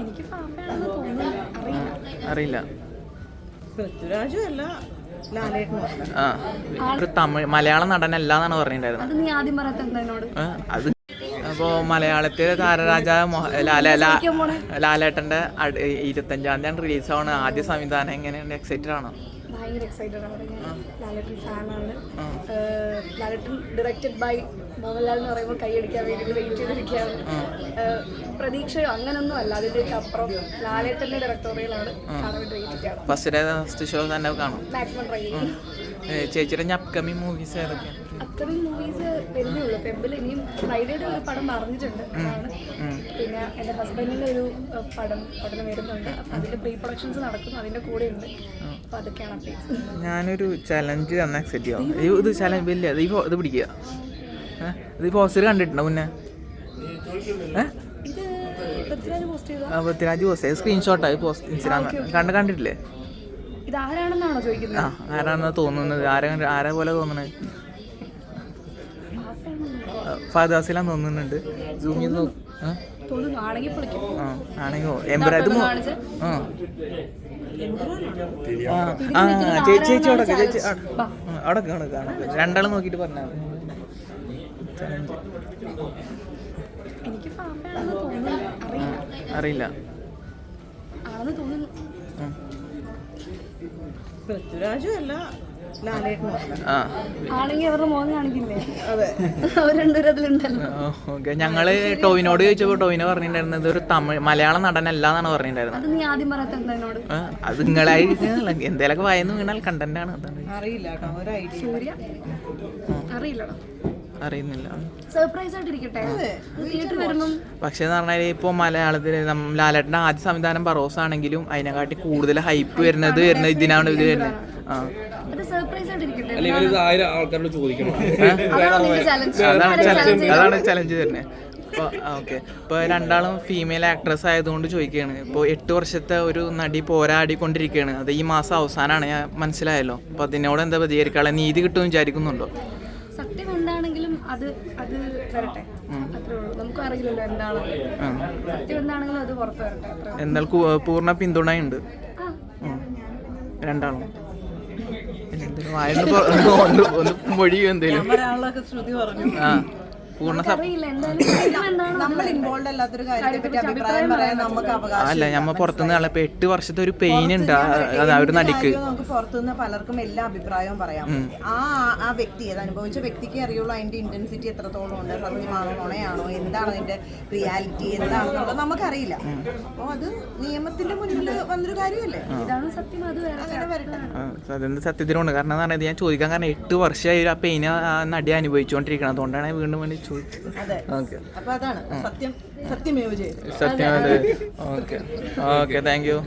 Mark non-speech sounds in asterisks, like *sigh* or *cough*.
എനിക്ക് പാപ്പയാണെന്ന് തോന്നുന്നു. അറിയില്ല. പൃഥ്വിരാജും അല്ല ആ ഒരു തമിഴ് മലയാള നടനല്ല എന്നാണ് പറഞ്ഞിട്ടുണ്ടായിരുന്നത്. അത് നീ ആദ്യം പറയാത്ത എന്താ എന്നോട്? ഏ, അത് അപ്പോ മലയാളത്തിലെ താരരാജ? ലാലേട്ടന്റെ ഇരുപത്തഞ്ചാം തീയതി റിലീസ് ആവണ ആദ്യ സംവിധാനം എങ്ങനെയുണ്ട് എക്സൈറ്റഡ് ആണോ? ഭയങ്കര എക്സൈറ്റഡ് ആണ്. ഞാൻ ലാലേട്ടൻ ഫാനാണ്. ലാലേട്ടൻ ഡയറക്റ്റഡ് ബൈ മോഹൻലാൽ എന്ന് പറയുമ്പോൾ കൈയടിക്കാൻ വേണ്ടി വെയിറ്റ് ചെയ്തിരിക്കുകയാണ്. പ്രതീക്ഷയോ അങ്ങനൊന്നും അല്ല. അതിന്റെയൊക്കെ അപ്പുറം ലാലേട്ടന്റെ ഡയറക്ടോറിയലാണ് കാണാൻ വേണ്ടി വെയിറ്റ് ചെയ്യുകയാണ് ഫസ്റ്റ് ഷോ തന്നെ കാണും. മാക്സിമം ട്രൈ ചെയ്യും. ഏ, ചേച്ചിയുടെ അപ്കമിങ് മൂവീസ് ഏതൊക്കെയാണ്? മൂവീസ് വരുന്നേ ഉള്ളൂ. ഫെബിൽ ഇനിയും ഫ്രൈഡേയുടെ ഒരു പടം പറഞ്ഞിട്ടുണ്ട് അതാണ്. പിന്നെ എന്റെ ഹസ്ബൻഡിന്റെ ഒരു പടം പടം പഠനം വരുന്നുണ്ട്. അപ്പം അതിന്റെ പ്രീ പ്രൊഡക്ഷൻസ് നടക്കുന്നു. അതിന്റെ കൂടെ ഉണ്ട്. അപ്പം അതൊക്കെയാണ് അപ്ഡേറ്റ്സ് ഞാനൊരു ചലഞ്ച് തന്നെ അക്സെപ്റ്റ് ചെയ്യാം. ഇത് ചലഞ്ച് വലിയ ഇത് പിടിക്കുക. ഇത് പോസ്റ്റർ കണ്ടിട്ടുണ്ടോ മുന്നേ? പൃഥ്വിരാജ് പോസ്റ്റ് ചെയ്ത. സ്ക്രീൻഷോട്ടായി പോസ്റ്റ് ഇൻസ്റ്റാഗ്രാം കണ്ട് കണ്ടിട്ടില്ലേ? ആ ആരാണെന്ന് തോന്നുന്നത്? ആരാ ആരെ പോലെ തോന്നുന്നത്? ഫാദാസിലാ തോന്നുന്നുണ്ട്. സൂം ചെയ്ത് നോ- ആ? ആണെങ്കിൽ ചേച്ചി ചേച്ചി അവിടെ ചേച്ചി അവിടെ കാണുക കാണുക രണ്ടാളും നോക്കിയിട്ട് പറഞ്ഞാൽ മതി. എനിക്ക് പാപ്പയാണെന്ന് തോന്നുന്നു. അറിയില്ല. അറിയില്ല. ആണെന്ന് തോന്നുന്നു. പൃഥ്വിരാജും അല്ല ഞങ്ങൾ ടോവിനോട് ചോദിച്ചപ്പോ ടോവിനെ പറഞ്ഞിട്ടുണ്ടായിരുന്നത് ഒരു തമിഴ് മലയാള നടനല്ല എന്നാണ് പറഞ്ഞിട്ടുണ്ടായിരുന്നത്. അത് നിങ്ങളായി എന്തേലൊക്കെ വായന്ന് വീണാൽ കണ്ടന്റ് ആണ് അറിയില്ല അറിയില്ല അറിയുന്നില്ല. സർപ്രൈസ് പക്ഷേ എന്ന് പറഞ്ഞാൽ ഇപ്പോൾ മലയാളത്തിൽ ലാലേട്ടന്റെ ആദ്യ സംവിധാനം പറോസ് ആണെങ്കിലും അതിനെക്കാട്ടി കൂടുതൽ ഹൈപ്പ് വരുന്നത് വരുന്നത് ഇതിനാണ് ഇത് വരുന്നത്. ആ. ആൾക്കാരോട് ചോദിക്കണം. അതാണ് ചലഞ്ച് തന്നെ ഓക്കെ. ഇപ്പോൾ രണ്ടാളും ഫീമെയിൽ ആക്ട്രസ് ആയതുകൊണ്ട് ചോദിക്കുകയാണ് ഇപ്പോൾ എട്ട് വർഷത്തെ ഒരു നടി പോരാടിക്കൊണ്ടിരിക്കുകയാണ് അത് ഈ മാസം അവസാനമാണ് ഞാൻ മനസ്സിലായല്ലോ. അപ്പോൾ അതിനോട് എന്താ പ്രതികരിക്കാനുള്ള നീതി കിട്ടുമെന്ന് വിചാരിക്കുന്നുണ്ടോ? സത്യം അത് അത് വരട്ടെ അത്രേ ഉള്ളൂ. നമുക്ക് അറിയില്ലല്ലോ എന്താണ്. സത്യം എന്താണെങ്കിലും അത് പുറത്ത് വരട്ടെ. അത്ര എന്നാൽ കു- പൂർണ പിന്തുണയുണ്ട്. രണ്ടാളും. വായന *laughs* ഒന്ന് മൊഴിയോ എന്തേലും ശ്രുതി പറഞ്ഞു. ആ. അല്ല ഞമ്മ പുറത്തുനിന്ന് ആളെ ഇപ്പൊ എട്ട് വർഷത്തെ ഒരു പെയിൻ ഉണ്ട്. അത് ഒരു നടിക്ക്. നമുക്ക് പുറത്തുനിന്ന് പലർക്കും എല്ലാ അഭിപ്രായവും പറയാം. ആ ആ വ്യക്തി അത് അനുഭവിച്ച വ്യക്തിക്ക് അറിയുള്ളൂ അതിന്റെ ഇന്റൻസിറ്റി എത്രത്തോളം ഉണ്ട് സത്യമാണോ നുണയാണോ എന്താണ് അതിന്റെ റിയാലിറ്റി എന്താണെന്നുള്ളത് നമുക്കറിയില്ല. അപ്പൊ അത് നിയമത്തിന്റെ മുന്നിൽ വന്നൊരു കാര്യമല്ലേ? ഇതാണ് സത്യം. അത് അങ്ങനെ വരട്ടെ. അതെന്ത് കാരണം എന്ന് പറഞ്ഞാൽ ഞാൻ ചോദിക്കാൻ കാരണം എട്ട് വർഷമായി ആ പെയിൻ ആ നടി അനുഭവിച്ചുകൊണ്ടിരിക്കണം അതുകൊണ്ടാണ് വീണ്ടും വീണ്ടും ഓക്കെ അപ്പൊ അതാണ്. സത്യം സത്യമേവ് ചെയ്തു. സത്യം ഓക്കെ ഓക്കെ താങ്ക് യു